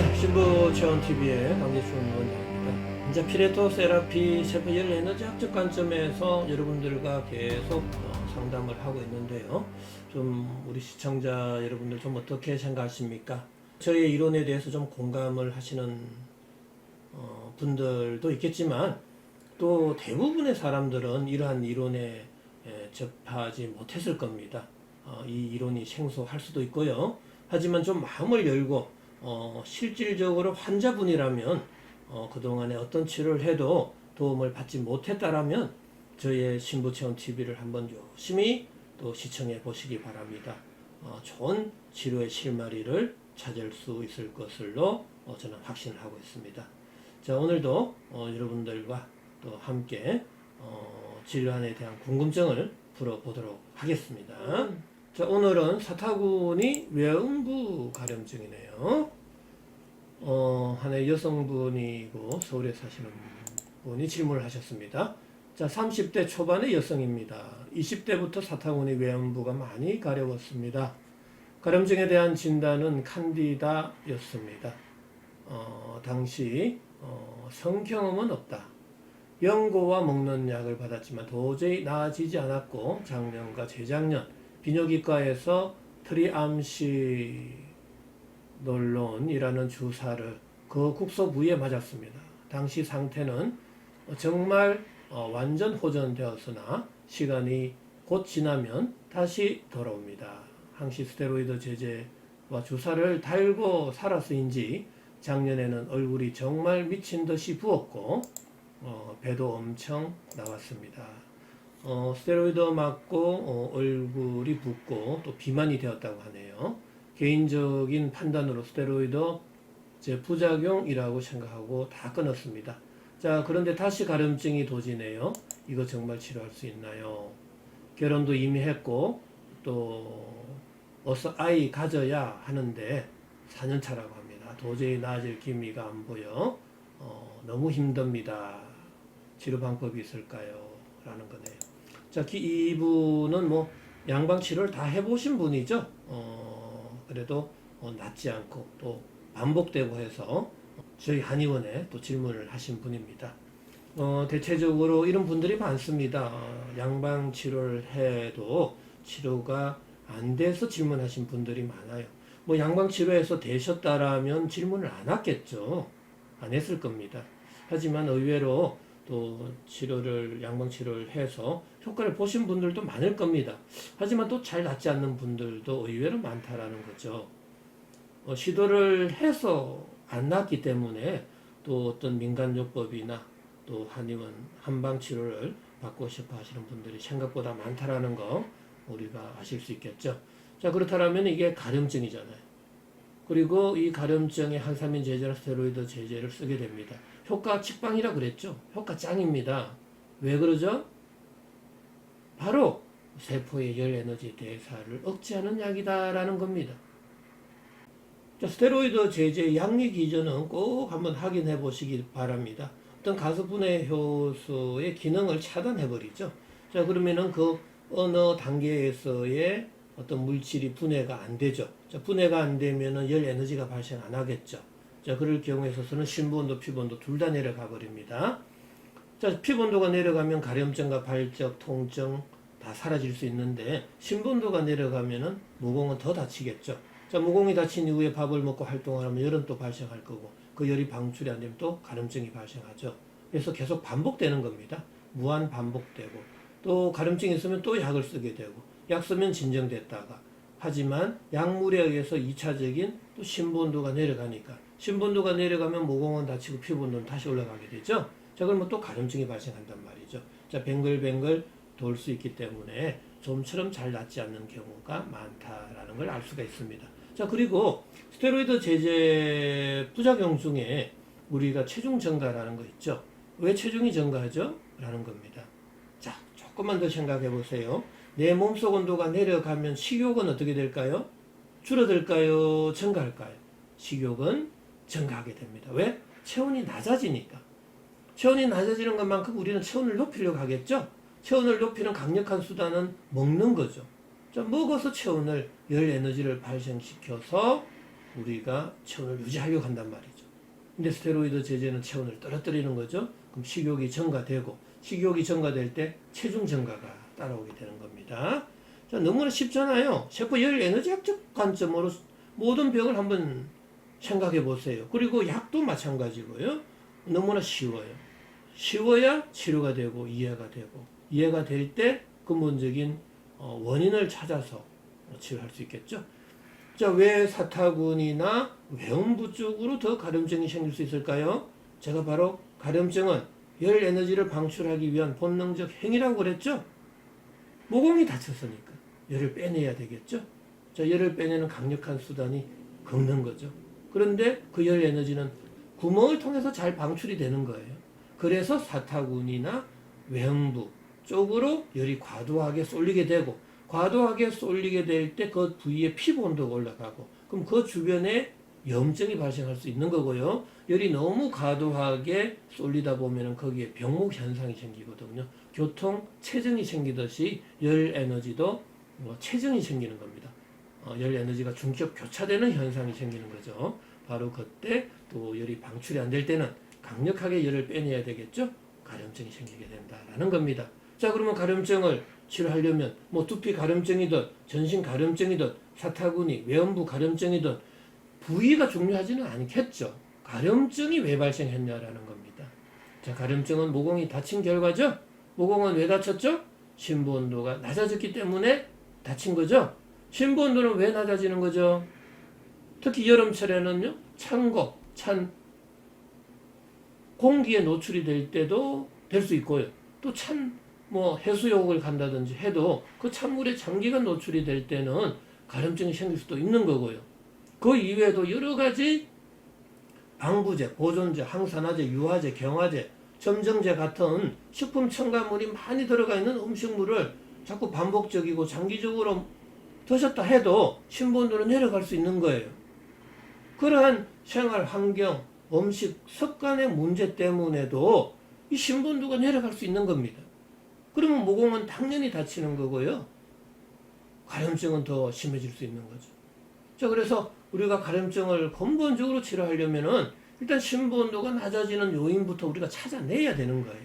네, 신부 체험 TV의 강재춘 원장입니다. 이제 피레토 세라피 셰프 열 에너지 학적 관점에서 여러분들과 계속 어, 상담을 하고 있는데요. 좀 우리 시청자 여러분들 좀 어떻게 생각하십니까? 저의 이론에 대해서 좀 공감을 하시는 어, 분들도 있겠지만 또 대부분의 사람들은 이러한 이론에 에, 접하지 못했을 겁니다. 어, 이 이론이 생소할 수도 있고요. 하지만 좀 마음을 열고 어, 실질적으로 환자분이라면 어, 그동안에 어떤 치료를 해도 도움을 받지 못했다라면 저의 신부체험 TV를 한번 열심히 또 시청해 보시기 바랍니다. 어, 좋은 치료의 실마리를 찾을 수 있을 것으로 어, 저는 확신을 하고 있습니다. 자 오늘도 어, 여러분들과 또 함께 어, 질환에 대한 궁금증을 풀어보도록 하겠습니다. 자 오늘은 사타구니 외음부 가려움증이네요. 어, 한해 여성분이고 서울에 사시는 분이 질문을 하셨습니다. 자, 30대 초반의 여성입니다. 20대부터 사타구니 외음부가 많이 가려웠습니다. 가려움증에 대한 진단은 칸디다였습니다. 어, 당시 어, 성경험은 없다. 연고와 먹는 약을 받았지만 도저히 나아지지 않았고 작년과 재작년 비뇨기과에서 트리암시놀론이라는 주사를 그 국소 부위에 맞았습니다. 당시 상태는 정말 어, 완전 호전되었으나 시간이 곧 지나면 다시 돌아옵니다. 항시 스테로이드 제제와 주사를 달고 살아서인지 작년에는 얼굴이 정말 미친 듯이 부었고 어, 배도 엄청 나왔습니다. 어, 스테로이드 맞고 어, 얼굴이 붓고 또 비만이 되었다고 하네요. 개인적인 판단으로 스테로이드 제 부작용이라고 생각하고 다 끊었습니다. 자, 그런데 다시 가려움증이 도지네요. 이거 정말 치료할 수 있나요? 결혼도 이미 했고 또 어서 아이 가져야 하는데 4년 차라고 합니다. 도저히 나아질 기미가 안 보여. 어, 너무 힘듭니다. 치료 방법이 있을까요? 라는 거네요. 자, 기- 이분은 뭐 양방 치료를 다 해보신 분이죠. 어, 그래도 어, 낫지 않고 또 반복되고 해서 저희 한의원에 또 질문을 하신 분입니다. 어, 대체적으로 이런 분들이 많습니다. 어, 양방 치료를 해도 치료가 안 돼서 질문하신 분들이 많아요. 뭐 양방 치료에서 되셨다라면 질문을 안 했겠죠. 안 했을 겁니다. 하지만 의외로 또 치료를 양방 치료를 해서 효과를 보신 분들도 많을 겁니다. 하지만 또 잘 낫지 않는 분들도 의외로 많다라는 거죠. 어, 시도를 해서 안 낫기 때문에 또 어떤 민간요법이나 또 한의원 한방 치료를 받고 싶어 하시는 분들이 생각보다 많다라는 거 우리가 아실 수 있겠죠. 자 그렇다면 이게 가려움증이잖아요. 그리고 이 가려움증에 한사민 제제나 스테로이드 제제를 쓰게 됩니다. 효과 직방이라 그랬죠. 효과 짱입니다. 왜 그러죠? 바로 세포의 열 에너지 대사를 억제하는 약이다라는 겁니다. 자, 스테로이드 제제 양리 기전은 꼭 한번 확인해 보시기 바랍니다. 어떤 가수분해 효소의 기능을 차단해 버리죠. 자, 그러면은 그 어느 단계에서의 어떤 물질이 분해가 안 되죠. 자, 분해가 안 되면은 열 에너지가 발생 안 하겠죠. 자, 그럴 경우에 있어서는 신부온도, 피부온도 둘 다 내려가 버립니다. 자, 피부온도가 내려가면 가려움증과 발적, 통증 다 사라질 수 있는데 신부온도가 내려가면은 무공은 더 다치겠죠. 자, 무공이 다친 이후에 밥을 먹고 활동을 하면 열은 또 발생할 거고 그 열이 방출이 안 되면 또 가려움증이 발생하죠. 그래서 계속 반복되는 겁니다. 무한 반복되고 또 가려움증이 있으면 또 약을 쓰게 되고 약 쓰면 진정됐다가 하지만 약물에 의해서 2차적인 또 신부온도가 내려가니까 신부온도가 내려가면 모공은 다치고 피부온도는 다시 올라가게 되죠. 자 그러면 또 가려움증이 발생한단 말이죠. 자 뱅글뱅글 돌 수 있기 때문에 좀처럼 잘 낫지 않는 경우가 많다라는 걸 알 수가 있습니다. 자 그리고 스테로이드 제제 부작용 중에 우리가 체중 증가라는 거 있죠. 왜 체중이 증가하죠? 라는 겁니다. 자 조금만 더 생각해 보세요. 내 몸속 온도가 내려가면 식욕은 어떻게 될까요? 줄어들까요? 증가할까요? 식욕은 증가하게 됩니다. 왜? 체온이 낮아지니까. 체온이 낮아지는 것만큼 우리는 체온을 높이려고 하겠죠? 체온을 높이는 강력한 수단은 먹는 거죠. 자, 먹어서 체온을 열 에너지를 발생시켜서 우리가 체온을 유지하려고 한단 말이죠. 근데 스테로이드 제제는 체온을 떨어뜨리는 거죠. 그럼 식욕이 증가되고 식욕이 증가될 때 체중 증가가 따라오게 되는 겁니다. 자, 너무나 쉽잖아요. 세포 열 에너지학적 관점으로 모든 병을 한번 생각해 보세요. 그리고 약도 마찬가지고요. 너무나 쉬워요. 쉬워야 치료가 되고 이해가 되고 이해가 될 때 근본적인 어, 원인을 찾아서 치료할 수 있겠죠. 자, 왜 사타구니나 외음부 쪽으로 더 가려움증이 생길 수 있을까요? 제가 바로 가려움증은 열 에너지를 방출하기 위한 본능적 행위라고 그랬죠? 모공이 다쳤으니까 열을 빼내야 되겠죠? 자, 열을 빼내는 강력한 수단이 긁는 거죠. 그런데 그 열 에너지는 구멍을 통해서 잘 방출이 되는 거예요. 그래서 사타구니나 외음부 쪽으로 열이 과도하게 쏠리게 되고 과도하게 쏠리게 될 때 그 부위의 피부 온도가 올라가고 그럼 그 주변에 염증이 발생할 수 있는 거고요. 열이 너무 과도하게 쏠리다 보면은 거기에 병목 현상이 생기거든요. 교통 체증이 생기듯이 열 에너지도 뭐 체증이 생기는 겁니다. 어, 열 에너지가 중격 교차되는 현상이 생기는 거죠. 바로 그때 또 열이 방출이 안 될 때는 강력하게 열을 빼내야 되겠죠. 가려움증이 생기게 된다라는 겁니다. 자, 그러면 가려움증을 치료하려면 뭐 두피 가려움증이든 전신 가려움증이든 사타구니, 외음부 가려움증이든 부위가 중요하지는 않겠죠. 가려움증이 왜 발생했냐라는 겁니다. 자, 가려움증은 모공이 다친 결과죠. 모공은 왜 다쳤죠? 심부 온도가 낮아졌기 때문에 다친 거죠. 심부 온도는 왜 낮아지는 거죠? 특히 여름철에는요, 찬 거, 찬 공기에 노출이 될 때도 될 수 있고요. 또 찬 뭐 해수욕을 간다든지 해도 그 찬물에 장기간 노출이 될 때는 가려움증이 생길 수도 있는 거고요. 그 이외에도 여러 가지 방부제, 보존제, 항산화제, 유화제, 경화제, 점정제 같은 식품 첨가물이 많이 들어가 있는 음식물을 자꾸 반복적이고 장기적으로 드셨다 해도 신분도로 내려갈 수 있는 거예요. 그러한 생활 환경, 음식, 습관의 문제 때문에도 이 신분도가 내려갈 수 있는 겁니다. 그러면 모공은 당연히 다치는 거고요. 가려움증은 더 심해질 수 있는 거죠. 자, 그래서 우리가 가려움증을 근본적으로 치료하려면은 일단 신부 온도가 낮아지는 요인부터 우리가 찾아내야 되는 거예요.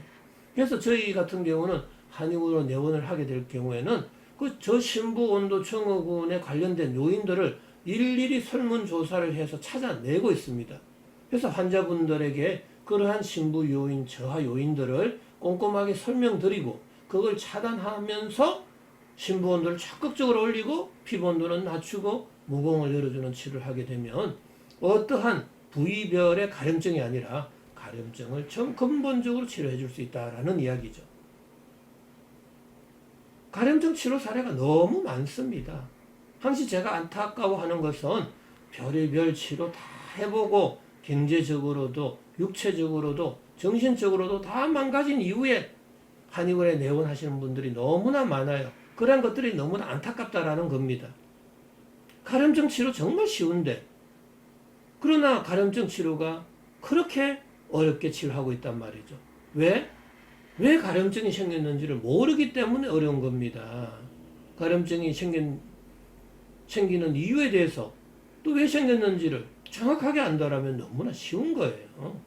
그래서 저희 같은 경우는 한의으로 내원을 하게 될 경우에는 그 저 신부 온도 증후군에 관련된 요인들을 일일이 설문조사를 해서 찾아내고 있습니다. 그래서 환자분들에게 그러한 신부 요인, 저하 요인들을 꼼꼼하게 설명드리고 그걸 차단하면서 신부 온도를 적극적으로 올리고 피부 온도는 낮추고 모공을 열어주는 치료를 하게 되면 어떠한 부위별의 가려움증이 아니라 가려움증을 전 근본적으로 치료해 줄 수 있다라는 이야기죠. 가려움증 치료 사례가 너무 많습니다. 항시 제가 안타까워하는 것은 별의별 치료 다 해보고 경제적으로도 육체적으로도 정신적으로도 다 망가진 이후에 한의원에 내원하시는 분들이 너무나 많아요. 그런 것들이 너무나 안타깝다라는 겁니다. 가려움증 치료 정말 쉬운데 그러나 가려움증 치료가 그렇게 어렵게 치료하고 있단 말이죠. 왜? 왜 가려움증이 생겼는지를 모르기 때문에 어려운 겁니다. 가려움증이 생긴, 생기는 이유에 대해서 또 왜 생겼는지를 정확하게 안다라면 너무나 쉬운 거예요.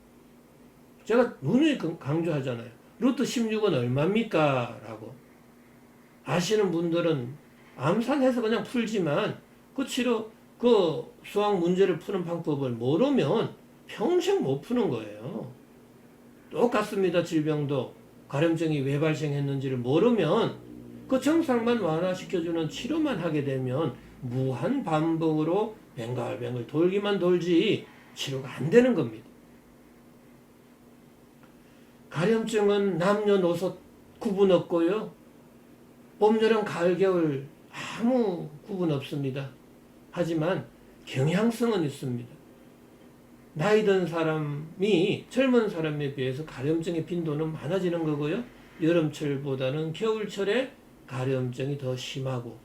제가 눈을 강조하잖아요. 루트 16은 얼마입니까? 라고. 아시는 분들은 암산해서 그냥 풀지만 그 치료, 그 수학 문제를 푸는 방법을 모르면 평생 못 푸는 거예요. 똑같습니다. 질병도 가려움증이 왜 발생했는지를 모르면 그 증상만 완화시켜주는 치료만 하게 되면 무한 반복으로 뱅글뱅글 돌기만 돌지 치료가 안 되는 겁니다. 가려움증은 남녀노소 구분 없고요. 봄, 여름, 가을, 겨울 아무 구분 없습니다. 하지만 경향성은 있습니다. 나이 든 사람이 젊은 사람에 비해서 가려움증의 빈도는 많아지는 거고요. 여름철보다는 겨울철에 가려움증이 더 심하고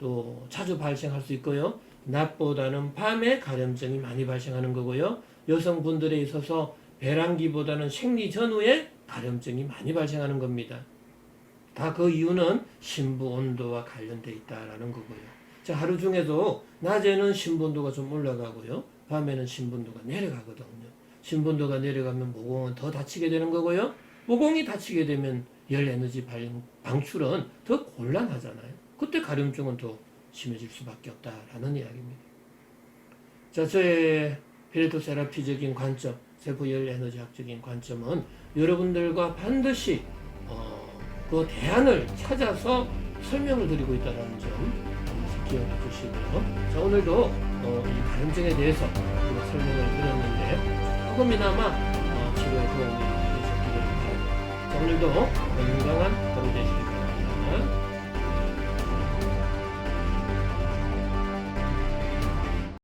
또 자주 발생할 수 있고요. 낮보다는 밤에 가려움증이 많이 발생하는 거고요. 여성분들에 있어서 배란기보다는 생리 전후에 가려움증이 많이 발생하는 겁니다. 다 그 이유는 신부 온도와 관련돼 있다라는 거고요. 자, 하루 중에도 낮에는 신분도가 좀 올라가고요. 밤에는 신분도가 내려가거든요. 신분도가 내려가면 모공은 더 다치게 되는 거고요. 모공이 다치게 되면 열 에너지 발- 방출은 더 곤란하잖아요. 그때 가려움증은 더 심해질 수밖에 없다라는 이야기입니다. 자, 저의 페레토 세라피적인 관점, 세포 열 에너지학적인 관점은 여러분들과 반드시 어, 그 대안을 찾아서 설명을 드리고 있다는 점 기억해 주시고요. 자, 오늘도 어, 이 가려움증에 대해서 설명을 드렸는데 조금이나마 어, 치료에 도움이 되셨기를 바랍니다. 자, 오늘도 건강한 하루 되시길.